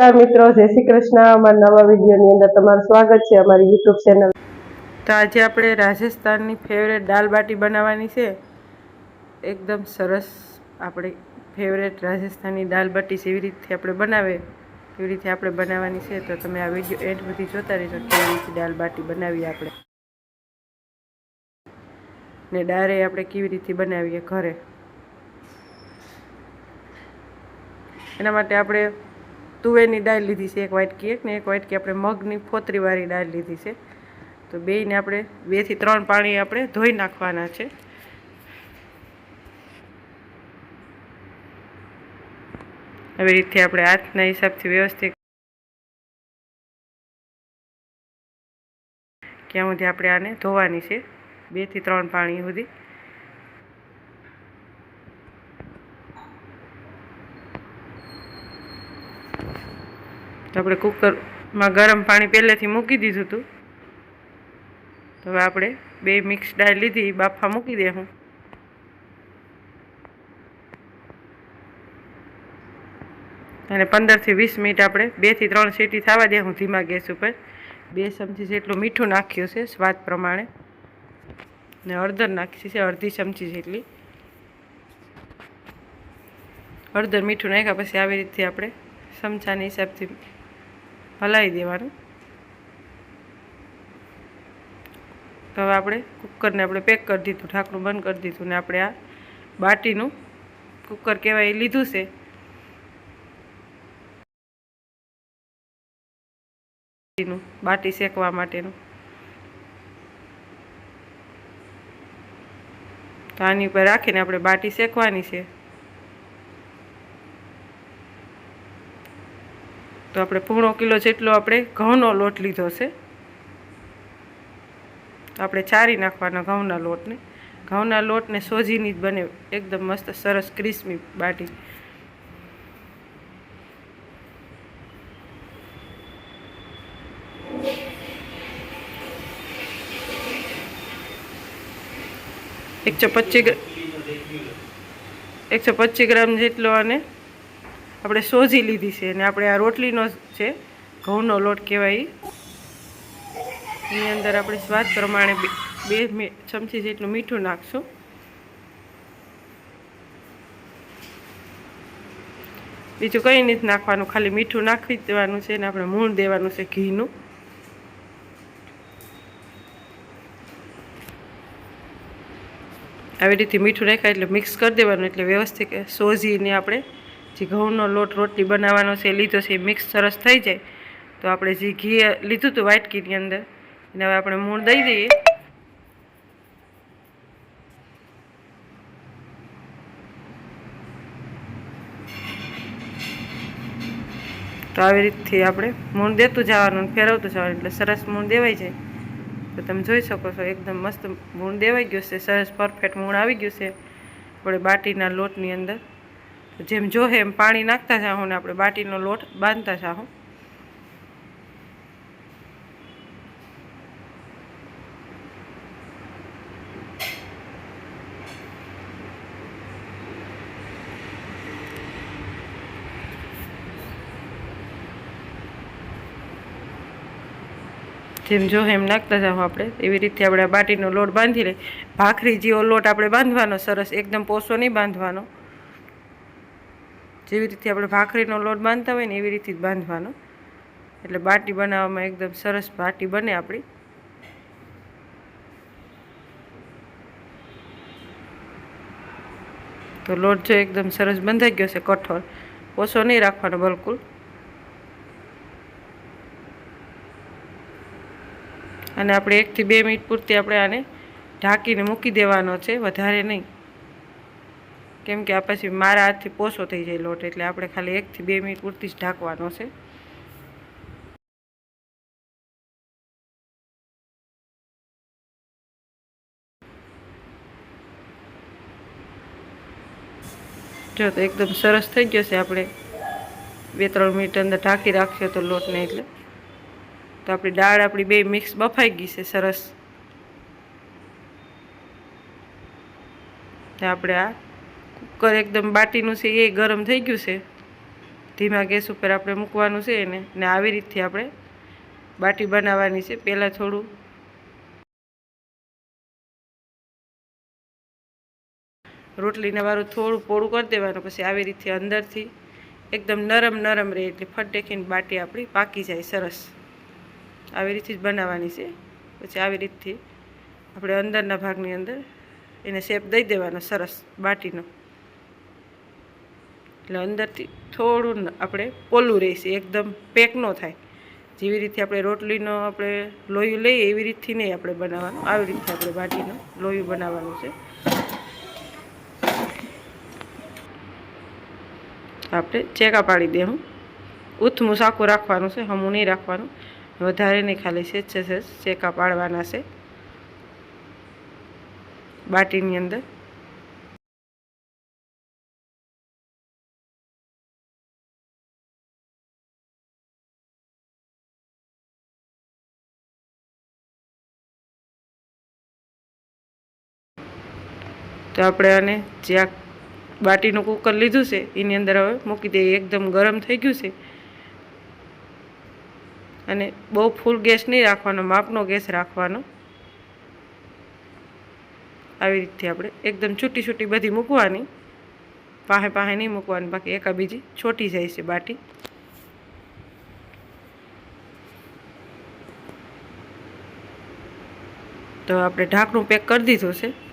નમસ્કાર મિત્રો, જય શ્રી કૃષ્ણ. અમારા નવા વિડીયોની અંદર તમારું સ્વાગત છે અમારી યુટ્યુબ ચેનલ તો આજે આપણે રાજસ્થાનની ફેવરેટ દાલ બાટી બનાવવાની છે. એકદમ સરસ આપણે ફેવરેટ રાજસ્થાની દાલ બાટી જેવી રીતે આપણે બનાવે, એવી રીતે આપણે બનાવવાની છે. તો તમે આ વીડિયો એન્ડ સુધી જોતા રહેજો કેવી રીતે દાલ બાટી બનાવીએ આપણે. ને ડારે આપણે કેવી રીતે બનાવીએ ઘરે. એના માટે આપણે તુવેરની દાળ લીધી છે, એક વાટકી, એક ને એક વાટકી આપણે મગની ફોતરીવાળી દાળ લીધી છે. તો બેયને આપણે બેથી ત્રણ પાણી આપણે ધોઈ નાખવાના છે. આવી રીતે આપણે હાથના હિસાબથી વ્યવસ્થિત ક્યાં સુધી આપણે આને ધોવાની છે બેથી ત્રણ પાણી સુધી. તો આપણે કુકરમાં ગરમ પાણી પહેલેથી મૂકી દીધું હતું. તો હવે આપણે બે મિક્સ દાળ લીધી બાફા મૂકી દેવું અને પંદરથી વીસ મિનિટ આપણે બેથી ત્રણ સીટી થવા દેવું ધીમા ગેસ ઉપર. બે ચમચી જેટલું મીઠું નાખ્યું છે, સ્વાદ પ્રમાણે. ને હળદર નાખી છે, અડધી ચમચી જેટલી. હળદર મીઠું નાખ્યા પછી આવી રીતે આપણે ચમચાની હિસાબથી હલાવી દેવાનું. તો હવે આપણે કુકરને આપણે પેક કરી દીધું, ઢાંકણું બંધ કરી દીધું ને આપણે આ બાટીનું કુકર કહેવાય લીધું છે. બાટી શેકવા માટેનું. તો આની ઉપર રાખીને આપણે બાટી શેકવાની છે. તો આપણે પૂણો કિલો જેટલો આપણે ઘઉંનો લોટ લીધો છે. તો આપણે ચારી નાખવાના ઘઉંના લોટને. ઘઉંના લોટને સોજીની જ બને, એકદમ મસ્ત સરસ ક્રિસ્મી બાટી. એકસો પચીસ એકસો પચીસ ગ્રામ જેટલો અને આપણે સોજી લીધી છે અને આપણે આ રોટલીનો છે, ઘઉંનો લોટ કહેવાય. એની અંદર આપણે સ્વાદ પ્રમાણે બે ચમચી જેટલું મીઠું નાખશું. બીજું કંઈ નથી નાખવાનું, ખાલી મીઠું નાખી દેવાનું છે અને આપણે મૂણ દેવાનું છે ઘીનું. આવી રીતે મીઠું નાખાય એટલે મિક્સ કરી દેવાનું એટલે વ્યવસ્થિત સોજીને આપણે જે ઘઉંનો લોટ રોટલી બનાવવાનો છે, લીધો છે, મિક્સ સરસ થઈ જાય. તો આપણે જે ઘી લીધું હતું વાટકીની અંદર, એને હવે આપણે મૂળ દઈ દઈએ. તો આવી રીતથી આપણે મૂળ દેતું જવાનું ફેરવતું જવાનું, એટલે સરસ મૂળ દેવાઈ જાય. તો તમે જોઈ શકો છો, એકદમ મસ્ત મૂળ દેવાઈ ગયું છે, સરસ પરફેક્ટ મૂળ આવી ગયું છે. આપણે બાટીના લોટની અંદર જેમ જોહે એમ પાણી નાખતા જાઉં ને આપણે બાટીનો લોટ બાંધતા જાઉં જેમ જો એમ નાખતા જાઉં આપણે, એવી રીતે આપણે બાટીનો લોટ બાંધી લઈએ. ભાખરી જેવો લોટ આપણે બાંધવાનો, સરસ, એકદમ પોસો નહીં બાંધવાનો. જેવી રીતે આપણે ભાખરીનો લોટ બાંધતા હોય ને એવી રીતે જ બાંધવાનો. એટલે બાટી બનાવવામાં એકદમ સરસ બાટી બને આપણી. તો લોટ જો એકદમ સરસ બંધાઈ ગયો છે કઠોળ. ઓછો નહીં રાખવાનો બિલકુલ. અને આપણે એકથી બે મિનિટ પૂરતી આપણે આને ઢાંકીને મૂકી દેવાનો છે, વધારે નહીં. કેમ કે આ પછી મારા હાથથી પોસો થઈ જાય લોટ, એટલે આપણે ખાલી એકથી બે મિનિટ પૂરતી જ ઢાંકવાનો છે. જો તો એકદમ સરસ થઈ ગયો છે આપણે. બે ત્રણ મિનિટ અંદર ઢાંકી રાખ્યો તો લોટને એટલે. તો આપણી દાળ આપણી બે મિક્સ બફાઈ ગઈ છે, સરસ. આપણે આ કુકર એકદમ બાટીનું છે, એ ગરમ થઈ ગયું છે. ધીમા ગેસ ઉપર આપણે મૂકવાનું છે એને, ને આવી રીતથી આપણે બાટી બનાવવાની છે, પહેલાં થોડું. રોટલીને વાળું થોડું પોળું કરી દેવાનું, પછી આવી રીતે અંદરથી એકદમ નરમ નરમ રહે, એટલે ફટેકીને બાટી આપણી પાકી જાય સરસ. આવી રીતથી જ બનાવવાની છે, પછી આવી રીતથી આપણે અંદરના ભાગની અંદર એને શેપ દઈ દેવાનો સરસ બાટીનો. એટલે અંદરથી થોડું આપણે પોલું રહેશે, એકદમ પેક ન થાય. જેવી રીતે આપણે રોટલીનો આપણે લોયું લઈએ, એવી રીતથી નહીં આપણે બનાવવાનું. આવી રીતે આપણે બાટીનું લોયું બનાવવાનું છે. આપણે ચેકા પાડી દેવું ઉથમું સાકું રાખવાનું છે, હમું નહીં રાખવાનું. વધારે નહીં ખાલી છે સેજ ચેકા પાડવાના છે. બાટીની અંદર. તો આપણે આને જે આ બાટીનું કુકર લીધું છે, એની અંદર હવે મૂકી દઈએ. એકદમ ગરમ થઈ ગયું છે. અને બહુ ફૂલ ગેસ નહીં રાખવાનો, માપનો ગેસ રાખવાનો. આવી રીતે આપણે એકદમ છૂટી છૂટી બધી મૂકવાની. પાહે પાહે નહીં મૂકવાની, બાકી એકા બીજી છોટી જાય છે બાટી. તો આપણે ઢાંકણું પેક કરી દીધું છે.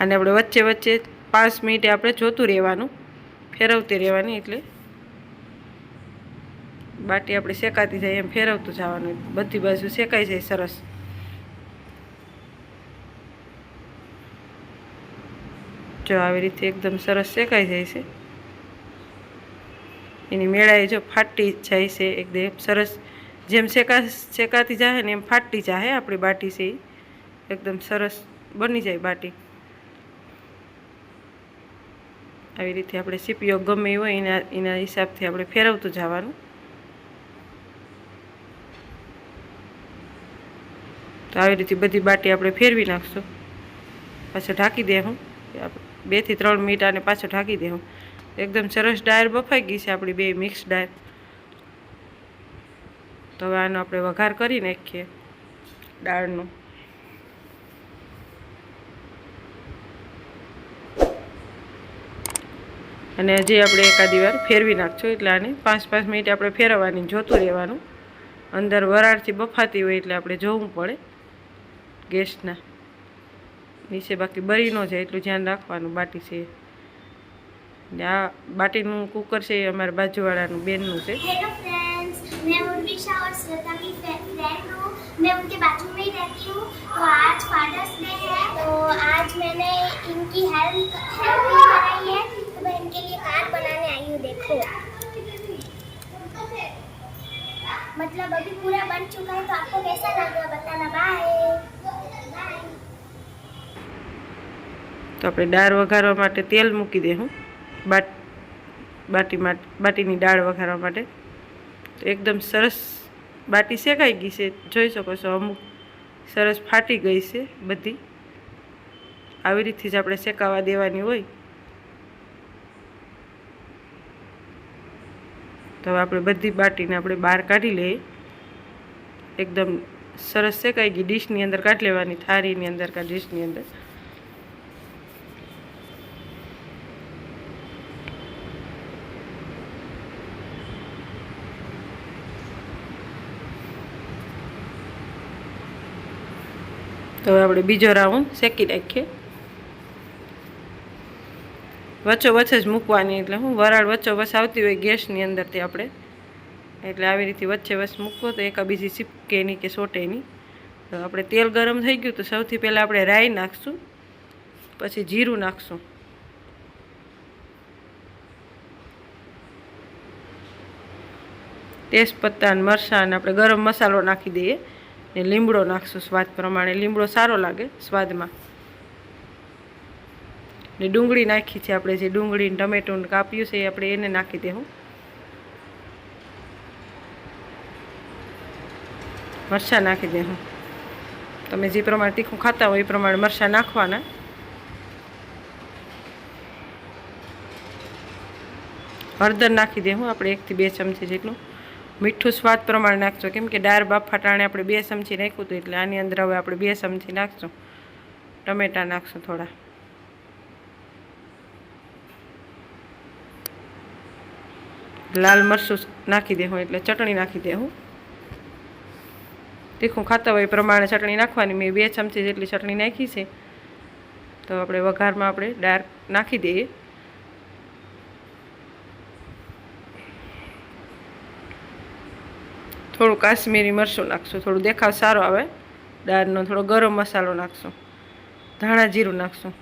અને આપણે વચ્ચે વચ્ચે પાંચ મિનિટે આપણે જોતું રહેવાનું, ફેરવતી રહેવાની એટલે બાટી આપણે શેકાતી જાય એમ ફેરવતું જવાનું, બધી બાજુ શેકાઈ જાય સરસ. જો આવી રીતે એકદમ સરસ શેકાઈ જાય છે. એની મેળાએ જો ફાટી જાય છે, એકદમ સરસ જેમ શેકા, શેકાતી જાય ને એમ ફાટી જાય આપણી બાટી છે એકદમ સરસ બની જાય બાટી. આવી રીતે આપણે સીપીઓ ગમે હોય એના એના હિસાબથી આપણે ફેરવતું જવાનું. તો આવી રીતે બધી બાટી આપણે ફેરવી નાખશું. પાછો ઢાંકી દેવું બેથી ત્રણ મિનિટ આને પાછો ઢાંકી દે હું એકદમ સરસ ડાયર બફાઈ ગઈ છે આપણી બે મિક્સ ડાયર. તો હવે આનો આપણે વઘાર કરી નાખીએ દાળનો અને હજી આપણે એકાદી વાર ફેરવી નાખશું એટલે આને પાંચ પાંચ મિનિટ આપણે ફેરવવાની જોતું રહેવાનું અંદર વરાળથી બફાતી હોય એટલે આપણે જોવું પડે ગેસના નીચે બાકી બરી ન જાય એટલું ધ્યાન રાખવાનું બાટી છે ને આ બાટીનું કુકર છે એ અમારા બાજુવાળાનું બેનનું છે हेलो फ्रेंड्स मैं उर्विशा और श्वेता की फ्रेंड हूँ मैं उनके बाजू में ही रहती हूँ तो आज फादर्स डे है तो आज मैंने इनकी हेल्प हेल्प भी कराई है तो मैं इनके लिए कार्ड बनाने आई हूँ देखो मतलब अभी पूरा बन चुका है तो आपको कैसा लगा बताना बाय તો આપણે દાળ વઘારવા માટે તેલ મૂકી દેવું બાટ બાટી માટે બાટીની દાળ વઘારવા માટે તો એકદમ સરસ બાટી શેકાઈ ગઈ છે જોઈ શકો છો અમુક સરસ ફાટી ગઈ છે બધી આવી રીતથી જ આપણે શેકાવા દેવાની હોય તો હવે આપણે બધી બાટીને આપણે બહાર કાઢી લઈએ. એકદમ સરસ શેકાઈ ગઈ ડીશની અંદર કાઢી લેવાની, થાળીની અંદર કાં ડીશની અંદર. તો આપણે બીજો રાઉન્ડ શેકી નાખીએ. વચ્ચો વચ્ચે જ મૂકવાની એટલે હું વરાળ વચ્ચો વચ્ચે આવતી હોય ગેસની અંદરથી આપણે. એટલે આવી રીતે વચ્ચે વસ મૂકવો તો એકા બીજી ચીપકે નહીં કે સોટે નહીં તો આપણે તેલ ગરમ થઈ ગયું તો સૌથી પહેલાં આપણે રાઈ નાખશું, પછી જીરું નાખશું. તેજપત્તા અને મરચાં આપણે ગરમ મસાલો નાખી દઈએ ને લીમડો નાખશું સ્વાદ પ્રમાણે. લીમડો સારો લાગે સ્વાદમાં. ને ડુંગળી નાખી છે આપણે જે ડુંગળી ને ટમેટું ને કાપ્યું છે એ આપણે એને નાખી દેવું મરચાં નાખી દેવું તમે જે પ્રમાણે તીખું ખાતા હોય એ પ્રમાણે મરચાં નાખવાના. હળદર નાખી દેવું આપણે એકથી બે ચમચી જેટલું. મીઠું સ્વાદ પ્રમાણે નાખજો. કેમ કે દાળ બાફા ટાણે આપણે બે ચમચી નાખ્યું હતું એટલે આની અંદર હવે આપણે બે ચમચી નાખશું. ટમેટાં નાખશું થોડા. લાલ મરચું નાખી દેવું એટલે ચટણી નાખી દેવું તીખું ખાતા હોય એ પ્રમાણે ચટણી નાખવાની, મેં બે ચમચી જેટલી ચટણી નાખી છે. તો આપણે વઘારમાં આપણે દાળ નાખી દઈએ. થોડું કાશ્મીરી મરચું નાખશું, થોડું દેખાવ સારો આવે. દાળનો થોડો ગરમ મસાલો નાખશું. ધાણા જીરું નાખશું.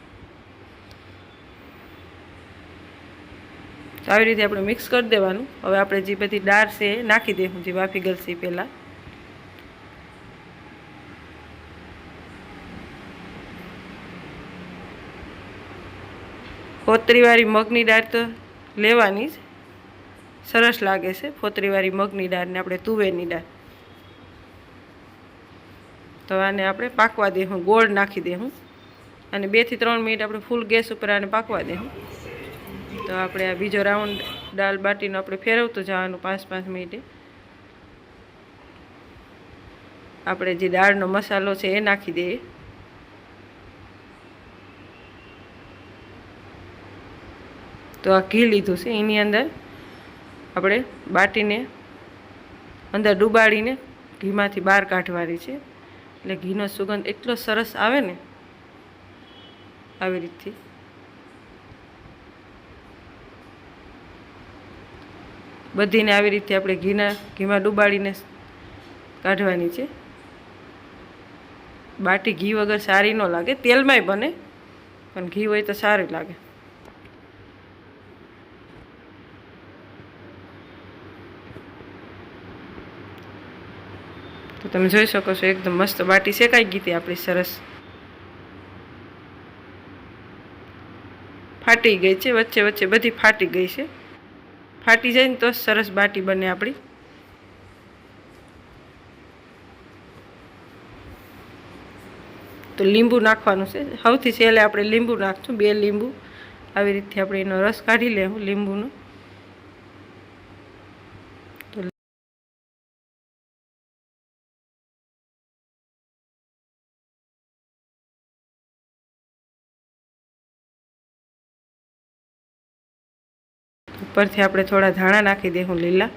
આવી રીતે આપણે મિક્સ કરી દેવાનું. હવે આપણે જે બધી દાળ છે એ નાખી દઈશું જે બાફી ગલશે પહેલાં. ફોતરીવાળી મગની દાળ તો લેવાની જ. સરસ લાગે છે, ફોતરીવાળી મગની દાળને આપણે તુવેરની દાળ તો આને આપણે પાકવા દઈશું ગોળ નાખી દેવું અને બેથી ત્રણ મિનિટ આપણે ફૂલ ગેસ ઉપર આને પાકવા દેવું તો આપણે આ બીજો રાઉન્ડ દાળ બાટીનો આપણે ફેરવતું જવાનું પાંચ પાંચ મિનિટે. આપણે જે દાળનો મસાલો છે એ નાખી દઈએ. તો આ ઘી લીધું છે એની અંદર. આપણે બાટીને અંદર ડૂબાડીને ઘીમાંથી બહાર કાઢવાની છે. એટલે ઘીનો સુગંધ એટલો સરસ આવે ને, આવી રીતથી. બધીને આવી રીતે આપણે ઘીના, ઘીમાં ડૂબાડીને કાઢવાની છે. બાટી ઘી વગર સારી ન લાગે. તેલમાંય બને, પણ ઘી હોય તો સારી લાગે. તો તમે જોઈ શકો છો, એકદમ મસ્ત બાટી શેકાઈ ગઈ હતી આપણી સરસ ફાટી ગઈ છે. વચ્ચે વચ્ચે બધી ફાટી ગઈ છે. ફાટી જાય ને તો સરસ બાટી બને આપણી. તો લીંબુ નાખવાનું છે. સૌથી છેલ્લે આપણે લીંબુ નાખશું, બે લીંબુ. આવી રીતે આપણે એનો રસ કાઢી લેવું લીંબુનો. ઉપરથી આપણે થોડા ધાણા નાખી દઈશું લીલા.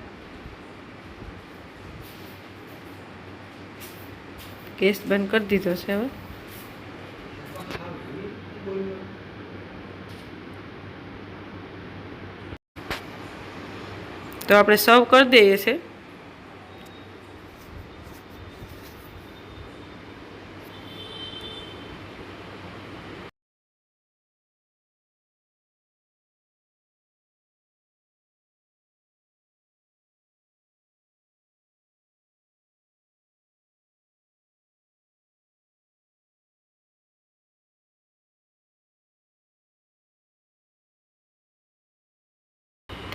ગેસ બંધ કરી દીધો છે હવે. તો આપણે સર્વ કરી દઈએ છીએ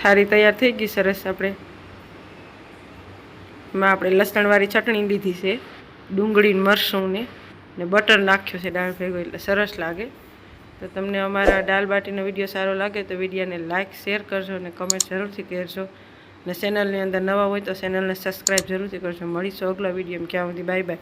થાળી તૈયાર થઈ ગઈ સરસ આપણે. એમાં આપણે લસણવાળી ચટણી લીધી છે, ડુંગળી મરસુંને મરસું ને બટર નાખ્યું છે દાળ ભેગો, એટલે સરસ લાગે. તો તમને અમારા દાલ બાટીનો વીડિયો સારો લાગે તો વિડીયોને લાઇક શેર કરજો અને કમેન્ટ જરૂરથી કરજો. ને ચેનલની અંદર નવા હોય તો ચેનલને સબસ્ક્રાઈબ જરૂરથી કરજો. મળીશું અગલા વીડિયો ક્યાં સુધી? Bye bye.